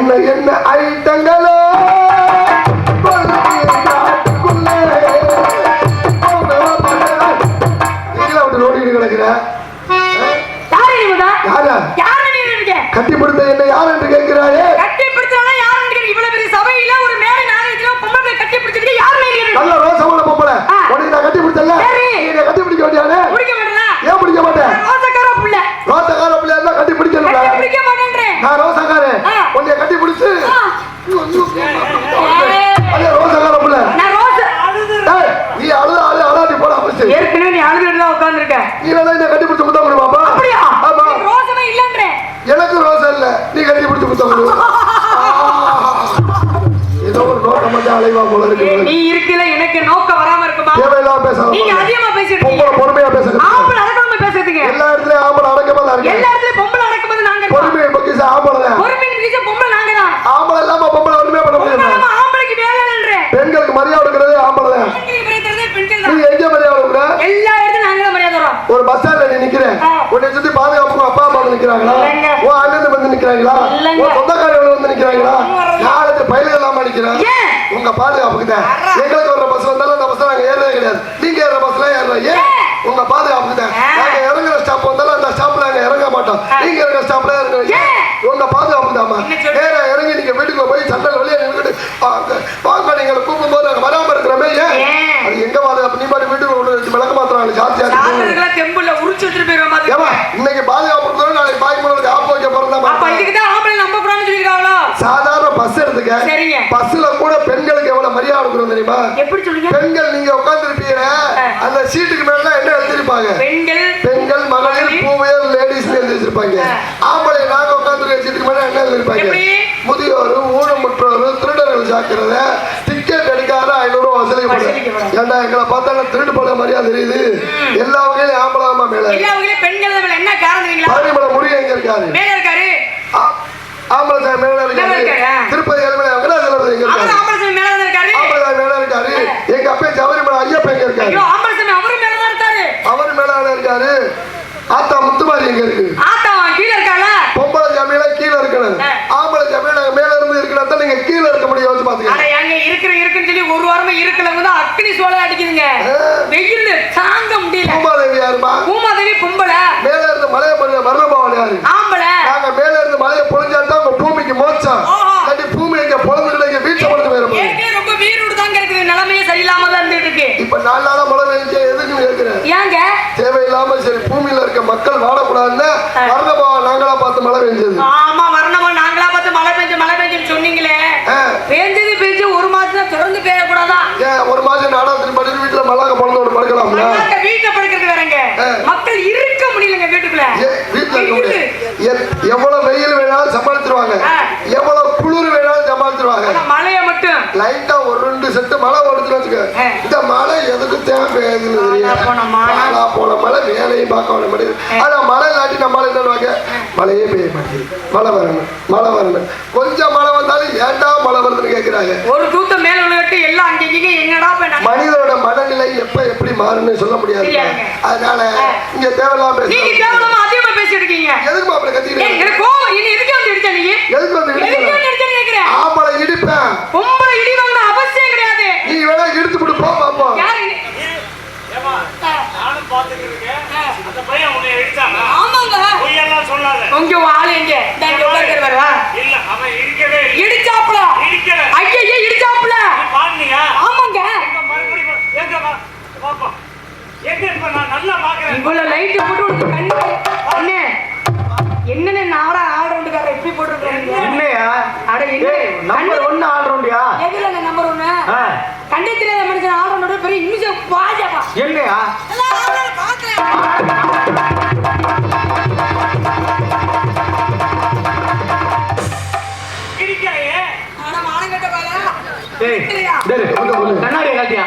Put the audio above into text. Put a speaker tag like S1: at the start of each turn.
S1: என்ன என்ன ஐட்டங்களோ? கட்டி பிடித்த என்ன யார் என்று கேட்கிறாயே
S2: கட்டி பிடிச்சவனா யாரு நினைக்கிறீங்க இவ்வளவு பெரிய சபையில ஒரு மேடை நாகரிகத்துல பொம்பளை பிள்ளை கட்டி பிடிச்சிருக்க யாரு நினைக்கிறீங்க
S1: நல்ல ரோசமான பொம்பளை
S2: ஆ.
S1: உனக்கு நான் கட்டி பிடிச்சல
S2: சரி.
S1: நீ என்னை கட்டி பிடிக்க வேண்டியானே
S2: பிடிக்க மாட்டேனா
S1: ஏன் பிடிக்க மாட்டேன்
S2: ரோசக்கார புள்ள
S1: ரோசக்கார பிள்ளையா இருந்தா கட்டி பிடிக்கணும்ல
S2: கட்டி பிடிக்க மாட்டேன்றேன்
S1: நான் ரோசக்காரன்
S2: ஆ.
S1: உன்னை கட்டி பிடிச்சு
S2: ஆ.
S1: அதே ரோசக்கார பிள்ளை
S2: நான் ரோச
S1: ஏய், நீ அழுத அழு அழாட்டி போடா ஃபர்ஸ்ட்
S2: ஏற்கனவே நீ அழுதுட்டு தான் உட்கார்ந்திருக்க
S1: நீ வேணா என்ன கட்டி பிடிச்சு முத்தம் கொடு பாப்பா
S2: அப்படியா
S1: ஆமா
S2: நீ ரோசமே இல்லன்றேன்
S1: எனக்கு ரோசம் இல்ல நீ கட்டி பிடிச்சு முத்தம் கொடு ஏதோ ஒரு நோக்கம் மட்டும் அலைவா போல இருக்கு
S2: நீ இருக்கல எனக்கு நோக்கம் வராம இருக்குமா?
S1: தேவையில்லாம பேசாத
S2: நீங்க அதிகமா பேசிட்டு
S1: பொம்பளை பொறுமையா பேசுங்க.
S2: ஆம்பளை அடக்காம பேசுறதுங்க
S1: எல்லா இடத்துலயும் ஆம்பளை அடக்கமா தான் இருக்கு
S2: எல்லா இடத்துலயும் பொம்பளை அடக்கும்போது நாங்க இருக்கோம்
S1: பொறுமையை பக்கிச ஆம்பளை தான்.
S2: பொறுமை நினைச்ச பொம்பளை நாங்க தான்
S1: ஆம்பளை இல்லாம பொம்பளை ஒண்ணுமே பண்ண முடியாது.
S2: ஆம்பளைக்கு வேலை இல்லன்றேன்
S1: பெண்களுக்கு மரியாதை கொடுக்கறதே ஆம்பளை தான். நீ
S2: தான்.
S1: எங்க மரியாதை கொடுக்குற?
S2: எல்லா இடத்துலயும் நாங்க தான் மரியாதை தரோம்.
S1: ஒரு பஸ் ஸ்டாண்ட்ல நீ நிக்கிற. உன்னை சுத்தி பாதுகாப்புக்கு அப்பா அம்மா நிக்கிறாங்களா. உன் அண்ணன் வந்து நிக்கிறாங்களா. உன் சொந்தக்காரங்க வந்து நிக்கிறாங்களா?
S2: வரல.
S1: நாலஞ்சு பயில இல்லாம நிக்கிறேன் உங்க பாதுகாப்புக்கு தான். எங்களுக்கு வர்ற பஸ் வந்தாலும் அந்த பஸ் நாங்க ஏறதே கிடையாது நீங்க ஏற பஸ்ல ஏறுறோம் ஏன்? உங்க பாதுகாப்புக்கு தான். நாங்க இறங்குற ஸ்டாப் வந்தாலும் அந்த ஸ்டாப்ல நாங்க இறங்க மாட்டோம். நீங்க இறங்குற ஸ்டாப்ல ஏன்? உங்க பாதுகாப்பு தாமா
S2: என்ன சொல்ற?
S1: நேரா இறங்கி நீங்க வீட்டுக்குள்ள போய் சண்டை வெளியே நின்றுட்டு வாங்க நீங்களை கூப்பிடும் போது நாங்க வராம இருக்கிறோமே ஏன்? அது எங்க பாதுகாப்பு நீ பாட்டு கொண்டு வச்சு விளக்க மாத்திரம் ஜாஸ்தியா
S2: தெம்புல உரிச்சு வச்சுட்டு போயிருவோம்.
S1: இன்னைக்கு பாதுகாப்பு நாளைக்கு பாய் மூலம் ஆப்பு வைக்க
S2: அப்ப
S1: பிறந்தா
S2: இதுக்கு தான் ஆம்பளை நம்ப கூடாதுன்னு சொல்லிருக்காங்களோ
S1: சாதாரண பஸ் எடுத்துக்க
S2: சரிங்க.
S1: பஸ்ல கூட பெண்களுக்கு எவ்வளவு மரியாதை கொடுக்கணும் தெரியுமா?
S2: எப்படி சொல்லுங்க
S1: பெண்கள் நீங்க உட்கார்ந்துருப்பீங்க. அந்த சீட்டுக்கு மேல என்ன எழுதிருப்பாங்க
S2: பெண்கள்
S1: பெண்கள் மகளிர் பூவையர் லேடிஸ் எழுதி வச்சிருப்பாங்க. ஆம்பளை நாங்க உட்கார்ந்துருக்க சீட்டுக்கு மேல என்ன எழுதிருப்பாங்க? முதியோர் ஊனமுற்றோர் திருடர்கள் ஜாக்கிரத. டிக்கெட் எடுக்காத ஐநூறு ரூபாய் வசூலிக்க
S2: வசூலிக்கப்படும்.
S1: ஏன்டா எங்களை பார்த்தா திருடு போல மரியாதை தெரியுது? எல்லா வகையிலும் ஆம்பளாமா மேல
S2: பெண்கள் என்ன காரணம்
S1: பழனிமலை முருகன் எங்க இருக்காரு?
S2: மேல இருக்காரு.
S1: ஆம்பளை மேல இருக்காரு
S2: இருக்காரா?
S1: திருப்பதி ஏழுமலை வெங்கடாஜலபதி எங்க
S2: அவர்
S1: இருக்காரு
S2: ஆம்பளை சாமி மேல தான் இருக்காரு
S1: ஆம்பளை சாமி மேல இருக்காரு எங்க அப்பா சபரிமலை ஐயப்ப எங்க இருக்காரு
S2: ஐயோ ஆம்பளை சாமி அவரும் மேல தான் இருக்காரு
S1: அவர் மேல இருக்காரு ஆத்தா முத்துமாரி எங்க இருக்கு.
S2: ஆத்தா கீழ இருக்கால
S1: பொம்பளை ஜாமியில கீழ இருக்கணும். ஆம்பளை நாங்க மேல இருந்து இருக்கணும் தான் நீங்க கீழ இருக்க முடியும் யோசிச்சு
S2: அட
S1: பாத்துக்க
S2: எங்க இருக்கிற இருக்குன்னு சொல்லி ஒரு வாரமா இருக்கல வந்து அக்னி சோலை அடிக்குதுங்க. வெயில் தாங்க முடியல.
S1: பூமாதேவி யாருமா?
S2: பூமாதேவி பொம்பளை.
S1: மேல இருந்து மலையை யாரு?
S2: ஆம்பளை
S1: நாங்க மேல இருந்து மலையை பொழிஞ்சா தான் உங்க பூமிக்கு மோச்சம்
S2: ஆஹா.
S1: இல்லாட்டி பூமி எங்க பொழந்துட்டு இங்க வீட்டை பொழுது போயிடும்
S2: ஏற்கனவே ரொம்ப வீரோடு தாங்க இருக்குது நிலைமையே சரியில்லாம தான் இருந்துட்டு இருக்கு
S1: இப்ப நாலு நாளா மழை பெஞ்சு எதுக்கு கேட்கிறேன்
S2: ஏங்க
S1: தேவையில்லாம சரி பூமியில இருக்க மக்கள் வாழக்கூடாதுன்னு மரணபவன் நாங்களா பார்த்து மழை பெஞ்சது
S2: ஆமா வரணமா நாங்களா பார்த்து மழை பெஞ்சு மழை பெஞ்சுன்னு சொன்னீங்களே
S1: ஆ.
S2: பெஞ்சது பெஞ்சு ஒரு மாசம் தொடர்ந்து பெய்யக்கூடாதான்
S1: ஏன் ஒரு மாசம் நாடாத்திரி படிச்சு வீட்டுல மல்லாக்க பிறந்து ஒரு படுக்கலாம்ல
S2: மல்லாக்க வீட்டுல படுக்கிறது வேறங்க
S1: ஆ.
S2: மக்கள் இருக்க முடியலங்க வீட்டுக்குள்ள
S1: ஏ, வீட்டுல இருக்க
S2: வெயிலு.
S1: முடியாது. எ- எவ்வளவு வெயில் வேணாலும் சமாளிச்சிருவாங்க
S2: ஆ.
S1: எவ்வளவு குளிர் வேணாலும் சமாளிச்சிருவாங்க
S2: ஆனா மழைய மட்டும்
S1: லைட்டா ஒரு ரெண்டு செட்டு மழை ஓடுச்சுன்னு வச்சுக்க.
S2: ஆ.
S1: இந்த மழை எதுக்கு தேவை பெய்யுதுன்னு தெரியல.
S2: நானா போன மழை.
S1: மழை வேலையும் பார்க்க வர மாட்டேங்குது ஆனா மழை இல்லாட்டி நம்ம என்னவாங்க மழையே பெய்ய மாட்டேங்குது மழை வரணும் மழை வரணும். கொஞ்சம் மழை வந்தாலும் ஏன்டா மழை வருதுன்னு கேக்குறாங்க?
S2: ஒரு தூத்தம் மேல விழுகட்டு எல்லாம் அங்கங்க நட-
S1: மனிதனோட மனநிலை எப்ப எப்படி மாறும்னு சொல்ல முடியாது. அதனால இங்க தேவையில்லாம
S2: நீங்க
S1: பேச
S2: கேவலமா அதிகமா பேசிட்டு இருக்கீங்க.
S1: எதுக்கு அப்படி
S2: ஏய்,
S1: கத்திட்டு
S2: எனக்கு கோவம் இனி எதுக்கு வந்து இடிச்ச நீ
S1: எதுக்கு வந்து
S2: எதுக்கு
S1: இடிக்கிற?
S2: வந்து இடிச்சேன்னு கேக்குறேன்
S1: ஆம்பளை இடிப்பேன்
S2: பொம்பளை இடி வாங்கின அவசியம் கிடையாது
S1: நீ வேணா இடிச்சு விட்டு போ பாப்போம்
S2: யாரு இடி-
S3: ஏம்மா, நானும் பார்த்துட்டு இருக்கேன். அந்த பையன் உன்னை அடிச்சானா?
S2: ஆமாங்க
S3: பொய்யெல்லாம் சொல்லாத.
S2: உங்க ஆளு எங்க இந்த இங்க உட்கார்க்கிறவரா
S3: இல்ல, அவன் இடிக்கவே இல்லை.
S2: இடிச்சாப்புல
S3: இடிக்கல.
S2: ஐயா இடிச்சாப்புல
S3: நீ பாடுனியா?
S2: ஆமாங்க
S3: எங்க மறுபடியும் பா- எங்க வா? பாப்போம். எங்க இப்ப நான் நல்லா பார்க்கிறேன்.
S2: இவ்வளவு லைட் போட்டு உனக்கு கண்ணு அண்ணே என்னன்னு நாடா ஆல் இப்படி போட்டுருக்கீங்க
S4: என்னையா
S2: அட என்ன
S4: நம்பர் ஒன்னு ஆல்ரவுண்டியா
S2: எதுல நம்பர் ஒண்ணு
S4: ஆ.
S2: கண்டே தெரியாத மனுஷன் ஆல் ரவுண்டோட பெரிய இமிஷம் வாஜாப்பா
S4: என்னையா
S2: கண்ணாடியை கட்டியா?